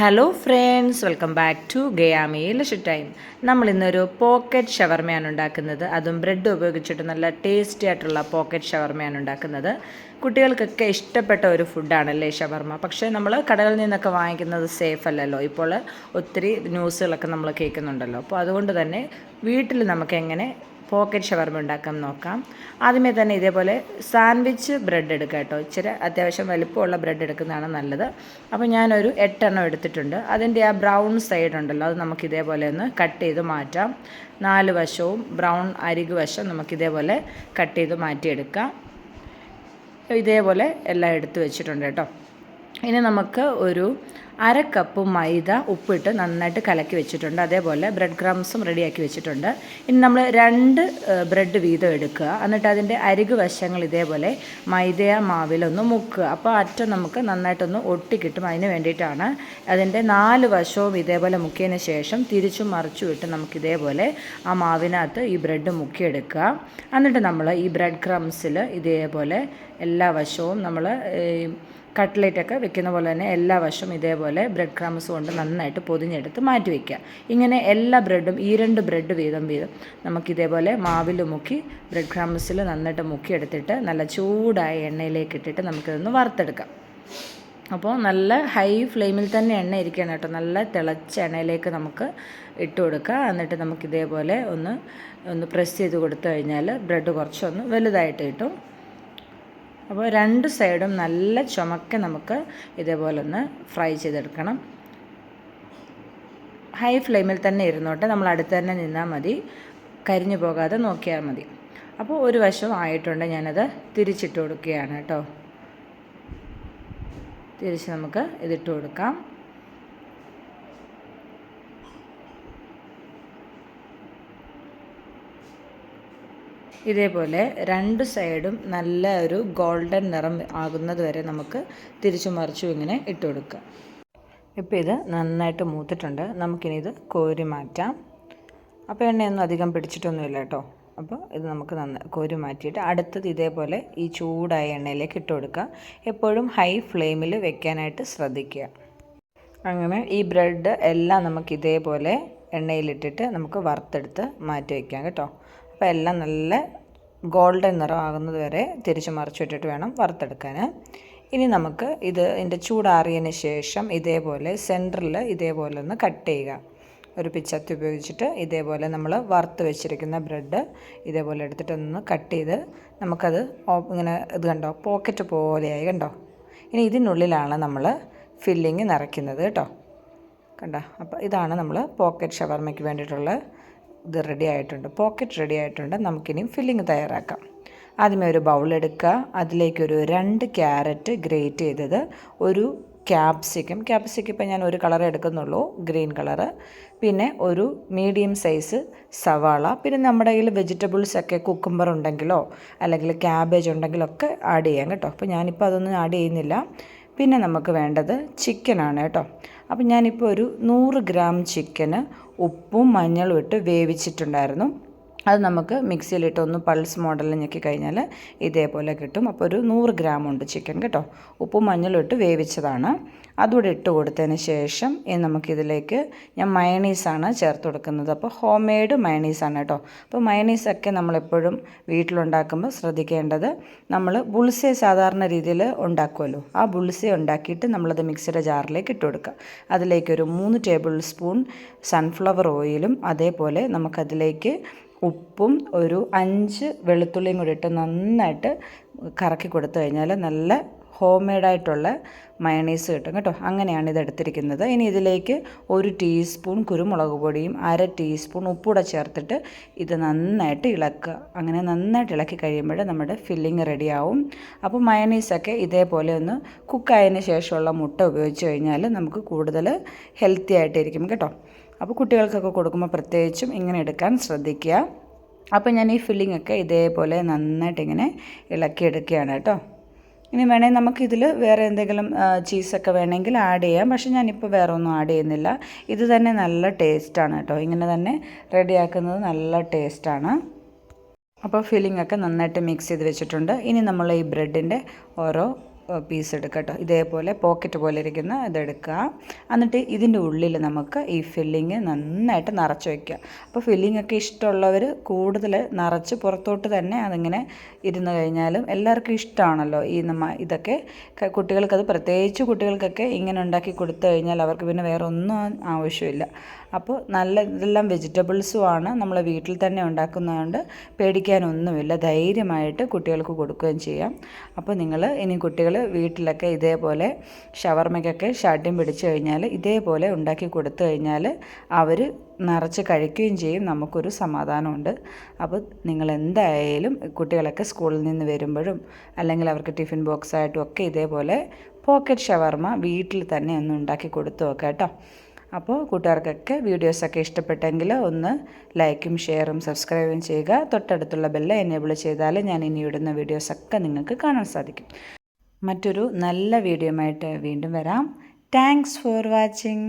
Hello friends welcome back to ഗയാമി ലഷ് time നമ്മൾ ഇന്നൊരു പോക്കറ്റ് ഷവർമയാണ് ഉണ്ടാക്കുന്നത്. അതും ബ്രെഡ് ഉപയോഗിച്ചിട്ട് നല്ല ടേസ്റ്റി ആയിട്ടുള്ള പോക്കറ്റ് ഷവർമയാണ് ഉണ്ടാക്കുന്നത്. കുട്ടികൾക്കൊക്കെ ഇഷ്ടപ്പെട്ട ഒരു ഫുഡാണല്ലേ ഷവർമ പക്ഷേ നമ്മൾ കടകളിൽ നിന്നൊക്കെ വാങ്ങിക്കുന്നത് സേഫ് അല്ലല്ലോ. ഇപ്പോൾ ഒത്തിരി ന്യൂസുകളൊക്കെ നമ്മൾ കേൾക്കുന്നുണ്ടല്ലോ. അപ്പോൾ അതുകൊണ്ട് തന്നെ വീട്ടിൽ നമുക്ക് എങ്ങനെ പോക്കറ്റ് ഷവർമ ഉണ്ടാക്കാൻ നോക്കാം. ആദ്യമേ തന്നെ ഇതേപോലെ സാൻഡ്വിച്ച് ബ്രെഡ് എടുക്കുക കേട്ടോ. ഇച്ചിരി അത്യാവശ്യം വലിപ്പമുള്ള ബ്രെഡ് എടുക്കുന്നതാണ് നല്ലത്. അപ്പോൾ ഞാനൊരു എട്ടെണ്ണം എടുത്തിട്ടുണ്ട്. അതിന്റെ ആ ബ്രൗൺ സൈഡ് ഉണ്ടല്ലോ അത് നമുക്ക് ഇതേപോലെ ഒന്ന് കട്ട് ചെയ്ത് മാറ്റാം. നാല് വശവും ബ്രൗൺ അരികു വശം നമുക്ക് ഇതേപോലെ കട്ട് ചെയ്ത് മാറ്റിയെടുക്കാം. ഇതേപോലെ എല്ലാം എടുത്ത് വെച്ചിട്ടുണ്ട് കേട്ടോ. ഇനി നമുക്ക് ഒരു അര കപ്പ് മൈദ ഉപ്പിട്ട് നന്നായിട്ട് കലക്കി വെച്ചിട്ടുണ്ട്. അതേപോലെ ബ്രെഡ് ക്രംസും റെഡിയാക്കി വെച്ചിട്ടുണ്ട്. ഇനി നമ്മൾ രണ്ട് ബ്രെഡ് വീതം എടുക്കുക. എന്നിട്ട് അതിന്റെ അരികു വശങ്ങൾ ഇതേപോലെ മൈദയ മാവിലൊന്ന് മുക്കുക. അപ്പോൾ അറ്റം നമുക്ക് നന്നായിട്ടൊന്ന് ഒട്ടിക്കിട്ടും അതിന് വേണ്ടിയിട്ടാണ് അതിന്റെ നാല് വശവും ഇതേപോലെ മുക്കിയതിന് ശേഷം തിരിച്ചും മറിച്ചു വിട്ട് നമുക്കിതേപോലെ ആ മാവിനകത്ത് ഈ ബ്രെഡ് മുക്കിയെടുക്കുക. എന്നിട്ട് നമ്മൾ ഈ ബ്രെഡ് ക്രംസിൽ ഇതേപോലെ എല്ലാ വശവും നമ്മൾ കട്ട്ലേറ്റൊക്കെ വെക്കുന്ന പോലെ തന്നെ എല്ലാ വശവും ഇതേപോലെ ബ്രെഡ് ക്രംസ് കൊണ്ട് നന്നായിട്ട് പൊതിഞ്ഞെടുത്ത് മാറ്റി വയ്ക്കുക ഇങ്ങനെ എല്ലാ ബ്രെഡും ഈ രണ്ട് ബ്രെഡ് വീതം വീതം നമുക്കിതേപോലെ മാവിൽ മുക്കി ബ്രെഡ് ക്രംസിൽ നന്നായിട്ട് മുക്കിയെടുത്തിട്ട് നല്ല ചൂടായ എണ്ണയിലേക്ക് ഇട്ടിട്ട് നമുക്കിതൊന്ന് വറുത്തെടുക്കാം. അപ്പോൾ നല്ല ഹൈ ഫ്ലെയിമിൽ തന്നെ എണ്ണ ഇരിക്കണം കേട്ടോ. നല്ല തിളച്ച എണ്ണയിലേക്ക് നമുക്ക് ഇട്ട് കൊടുക്കുക. എന്നിട്ട് നമുക്ക് ഇതേപോലെ ഒന്ന് ഒന്ന് പ്രസ് ചെയ്ത് കൊടുത്തു കഴിഞ്ഞാൽ ബ്രെഡ് കുറച്ചൊന്ന് വലുതായിട്ട് കിട്ടും. അപ്പോൾ രണ്ട് സൈഡും നല്ല ചുമക്കെ നമുക്ക് ഇതേപോലെ ഒന്ന് ഫ്രൈ ചെയ്തെടുക്കണം. ഹൈ ഫ്ലെയിമിൽ തന്നെ ഇരുന്നോട്ടെ. നമ്മൾ അടുത്ത് തന്നെ നിന്നാൽ മതി. കരിഞ്ഞു പോകാതെ നോക്കിയാൽ മതി. അപ്പോൾ ഒരു വശം ആയിട്ടുണ്ട്. ഞാനത് തിരിച്ചിട്ട് കൊടുക്കുകയാണ് കേട്ടോ. തിരിച്ച് നമുക്ക് ഇതിട്ട് കൊടുക്കാം. ഇതേപോലെ രണ്ട് സൈഡും നല്ല ഒരു ഗോൾഡൻ നിറം ആകുന്നത് വരെ നമുക്ക് തിരിച്ചു മറിച്ചും ഇങ്ങനെ ഇട്ട് കൊടുക്കുക. ഇപ്പോൾ ഇത് നന്നായിട്ട് മൂത്തിട്ടുണ്ട്. നമുക്കിനി ഇത് കോരി മാറ്റാം. അപ്പോൾ എണ്ണയൊന്നും അധികം പിടിച്ചിട്ടൊന്നുമില്ല കേട്ടോ. അപ്പോൾ ഇത് നമുക്ക് നന്ന കോരി മാറ്റിയിട്ട് അടുത്തത് ഇതേപോലെ ഈ ചൂടായ എണ്ണയിലേക്ക് ഇട്ട് കൊടുക്കുക. എപ്പോഴും ഹൈ ഫ്ലെയിമിൽ വെക്കാനായിട്ട് ശ്രദ്ധിക്കുക. അങ്ങനെ ഈ ബ്രെഡ് എല്ലാം നമുക്ക് ഇതേപോലെ എണ്ണയിലിട്ടിട്ട് നമുക്ക് വറുത്തെടുത്ത് മാറ്റി വയ്ക്കാം കേട്ടോ. അപ്പോൾ എല്ലാം നല്ല ഗോൾഡൻ നിറമാകുന്നത് വരെ തിരിച്ച് മറിച്ചിട്ടിട്ട് വേണം വറുത്തെടുക്കാൻ. ഇനി നമുക്ക് ഇത് ഇതിന്റെ ചൂടാറിയതിന് ശേഷം ഇതേപോലെ സെന്ററിൽ ഇതേപോലെ ഒന്ന് കട്ട് ചെയ്യുക. ഒരു പിച്ചത്തി ഉപയോഗിച്ചിട്ട് ഇതേപോലെ നമ്മൾ വറുത്ത് വെച്ചിരിക്കുന്ന ബ്രെഡ് ഇതേപോലെ എടുത്തിട്ടൊന്ന് കട്ട് ചെയ്ത് നമുക്കത് ഇങ്ങനെ ഇത് കണ്ടോ? പോക്കറ്റ് പോലെയായി കണ്ടോ? ഇനി ഇതിനുള്ളിലാണ് നമ്മൾ ഫില്ലിങ് നിറയ്ക്കുന്നത് കേട്ടോ. കണ്ടോ? അപ്പോൾ ഇതാണ് നമ്മൾ പോക്കറ്റ് ഷവർമയ്ക്ക് വേണ്ടിയിട്ടുള്ള ഇത് റെഡി ആയിട്ടുണ്ട്. പോക്കറ്റ് റെഡി ആയിട്ടുണ്ട്. നമുക്കിനി ഫില്ലിങ് തയ്യാറാക്കാം. ആദ്യമേ ഒരു ബൗൾ എടുക്കുക. അതിലേക്കൊരു രണ്ട് ക്യാരറ്റ് ഗ്രേറ്റ് ചെയ്തത് ഒരു ക്യാപ്സിക്കം ക്യാപ്സിക്കം ഇപ്പം ഞാൻ ഒരു കളർ എടുക്കുന്നുള്ളൂ. ഗ്രീൻ കളറ് പിന്നെ ഒരു മീഡിയം സൈസ് സവാള. പിന്നെ നമ്മുടെ കയ്യിൽ വെജിറ്റബിൾസ് ഒക്കെ കുക്കുംബർ ഉണ്ടെങ്കിലോ അല്ലെങ്കിൽ ക്യാബേജ് ഉണ്ടെങ്കിലോ ഒക്കെ ആഡ് ചെയ്യാം കേട്ടോ. അപ്പോൾ ഞാനിപ്പോൾ അതൊന്നും ആഡ് ചെയ്യുന്നില്ല. പിന്നെ നമുക്ക് വേണ്ടത് ചിക്കനാണ് കേട്ടോ. അപ്പം ഞാനിപ്പോൾ ഒരു നൂറ് ഗ്രാം ചിക്കന് ഉപ്പും മഞ്ഞളും ഇട്ട് വേവിച്ചിട്ടുണ്ടായിരുന്നു. അത് നമുക്ക് മിക്സിയിലിട്ട് ഒന്ന് പൾസ് മോഡലിൽ ഞെക്കി കഴിഞ്ഞാൽ ഇതേപോലെ കിട്ടും. അപ്പോൾ ഒരു നൂറ് ഗ്രാം ഉണ്ട് ചിക്കൻ കേട്ടോ. ഉപ്പും മഞ്ഞളും ഇട്ട് വേവിച്ചതാണ്. അതുകൂടെ ഇട്ട് കൊടുത്തതിന് ശേഷം ഇനി നമുക്കിതിലേക്ക് ഞാൻ മയണീസാണ് ചേർത്ത് കൊടുക്കുന്നത്. അപ്പോൾ ഹോം മെയ്ഡ് മയണീസാണ് കേട്ടോ. അപ്പോൾ മയണീസൊക്കെ നമ്മളെപ്പോഴും വീട്ടിലുണ്ടാക്കുമ്പോൾ ശ്രദ്ധിക്കേണ്ടത് നമ്മൾ ബുൾസെ സാധാരണ രീതിയിൽ ഉണ്ടാക്കുമല്ലോ. ആ ബുൾസെ ഉണ്ടാക്കിയിട്ട് നമ്മളത് മിക്സിയുടെ ജാറിലേക്ക് ഇട്ട് കൊടുക്കുക. അതിലേക്കൊരു മൂന്ന് ടേബിൾ സ്പൂൺ സൺഫ്ലവർ ഓയിലും അതേപോലെ നമുക്കതിലേക്ക് ഉപ്പും ഒരു അഞ്ച് വെളുത്തുള്ളിയും കൂടി ഇട്ട് നന്നായിട്ട് കറക്കി കൊടുത്തു കഴിഞ്ഞാൽ നല്ല ഹോം മെയ്ഡായിട്ടുള്ള മയണീസ് കിട്ടും കേട്ടോ. അങ്ങനെയാണ് ഇത് എടുത്തിരിക്കുന്നത്. ഇനി ഇതിലേക്ക് ഒരു ടീസ്പൂൺ കുരുമുളക് പൊടിയും അര ടീസ്പൂൺ ഉപ്പൂടെ ചേർത്തിട്ട് ഇത് നന്നായിട്ട് ഇളക്കുക. അങ്ങനെ നന്നായിട്ട് ഇളക്കി കഴിയുമ്പോൾ നമ്മുടെ ഫില്ലിങ് റെഡിയാവും. അപ്പോൾ മയണീസൊക്കെ ഇതേപോലെ ഒന്ന് കുക്കായതിന് ശേഷമുള്ള മുട്ട ഉപയോഗിച്ച് കഴിഞ്ഞാൽ നമുക്ക് കൂടുതൽ ഹെൽത്തി ആയിട്ടിരിക്കും കേട്ടോ. അപ്പോൾ കുട്ടികൾക്കൊക്കെ കൊടുക്കുമ്പോൾ പ്രത്യേകിച്ചും ഇങ്ങനെ എടുക്കാൻ ശ്രദ്ധിക്കുക. അപ്പോൾ ഞാൻ ഈ ഫില്ലിംഗ് ഒക്കെ ഇതേപോലെ നന്നായിട്ട് ഇങ്ങനെ ഇളക്കിയെടുക്കുകയാണ് കേട്ടോ. ഇനി വേണമെങ്കിൽ നമുക്കിതിൽ വേറെ എന്തെങ്കിലും ചീസൊക്കെ വേണമെങ്കിൽ ആഡ് ചെയ്യാം. പക്ഷേ ഞാനിപ്പോൾ വേറെ ഒന്നും ആഡ് ചെയ്യുന്നില്ല. ഇത് തന്നെ നല്ല ടേസ്റ്റാണ് കേട്ടോ. ഇങ്ങനെ തന്നെ റെഡിയാക്കുന്നത് നല്ല ടേസ്റ്റാണ് അപ്പോൾ ഫില്ലിംഗ് ഒക്കെ നന്നായിട്ട് മിക്സ് ചെയ്ത് വെച്ചിട്ടുണ്ട്. ഇനി നമ്മൾ ഈ ബ്രെഡിന്റെ ഓരോ പീസ് എടുക്കുക കേട്ടോ ഇതേപോലെ പോക്കറ്റ് പോലെ ഇരിക്കുന്ന ഇതെടുക്കുക എന്നിട്ട് ഇതിന്റെ ഉള്ളിൽ നമുക്ക് ഈ ഫില്ലിങ് നന്നായിട്ട് നിറച്ച് വയ്ക്കുക അപ്പോൾ ഫില്ലിംഗ് ഒക്കെ ഇഷ്ടമുള്ളവർ കൂടുതൽ നിറച്ച് പുറത്തോട്ട് തന്നെ അതിങ്ങനെ ഇരുന്ന് കഴിഞ്ഞാലും എല്ലാവർക്കും ഇഷ്ടമാണല്ലോ ഈ നമ്മ ഇതൊക്കെ. കുട്ടികൾക്കത് പ്രത്യേകിച്ച് കുട്ടികൾക്കൊക്കെ ഇങ്ങനെ ഉണ്ടാക്കി കൊടുത്തു കഴിഞ്ഞാൽ അവർക്ക് പിന്നെ വേറെ ഒന്നും ആവശ്യമില്ല. അപ്പോൾ നല്ല ഇതെല്ലാം വെജിറ്റബിൾസും ആണ് നമ്മൾ വീട്ടിൽ തന്നെ ഉണ്ടാക്കുന്നതുകൊണ്ട് പേടിക്കാനൊന്നുമില്ല. ധൈര്യമായിട്ട് കുട്ടികൾക്ക് കൊടുക്കുകയും ചെയ്യാം. അപ്പോൾ നിങ്ങൾ ഇനി കുട്ടികൾ വീട്ടിലൊക്കെ ഇതേപോലെ ഷവർമയ്ക്കൊക്കെ ഷഡ്യം പിടിച്ചു കഴിഞ്ഞാൽ ഇതേപോലെ ഉണ്ടാക്കി കൊടുത്തു കഴിഞ്ഞാൽ അവർ നിറച്ച് കഴിക്കുകയും ചെയ്യും. നമുക്കൊരു സമാധാനമുണ്ട്. അപ്പോൾ നിങ്ങൾ എന്തായാലും കുട്ടികളൊക്കെ സ്കൂളിൽ നിന്ന് വരുമ്പോഴും അല്ലെങ്കിൽ അവർക്ക് ടിഫിൻ ബോക്സ് ആയിട്ടും ഒക്കെ ഇതേപോലെ പോക്കറ്റ് ഷവർമ വീട്ടിൽ തന്നെ ഒന്ന് ഉണ്ടാക്കി കൊടുത്തു നോക്കാം കേട്ടോ. അപ്പോൾ കൂട്ടുകാർക്കൊക്കെ വീഡിയോസൊക്കെ ഇഷ്ടപ്പെട്ടെങ്കിൽ ഒന്ന് ലൈക്കും ഷെയറും സബ്സ്ക്രൈബും ചെയ്യുക. തൊട്ടടുത്തുള്ള ബെല്ല് എനേബിൾ ചെയ്താൽ ഞാൻ ഇനി ഇടുന്ന വീഡിയോസൊക്കെ നിങ്ങൾക്ക് കാണാൻ സാധിക്കും. മറ്റൊരു നല്ല വീഡിയോ ആയിട്ട് വീണ്ടും വരാം. Thanks for watching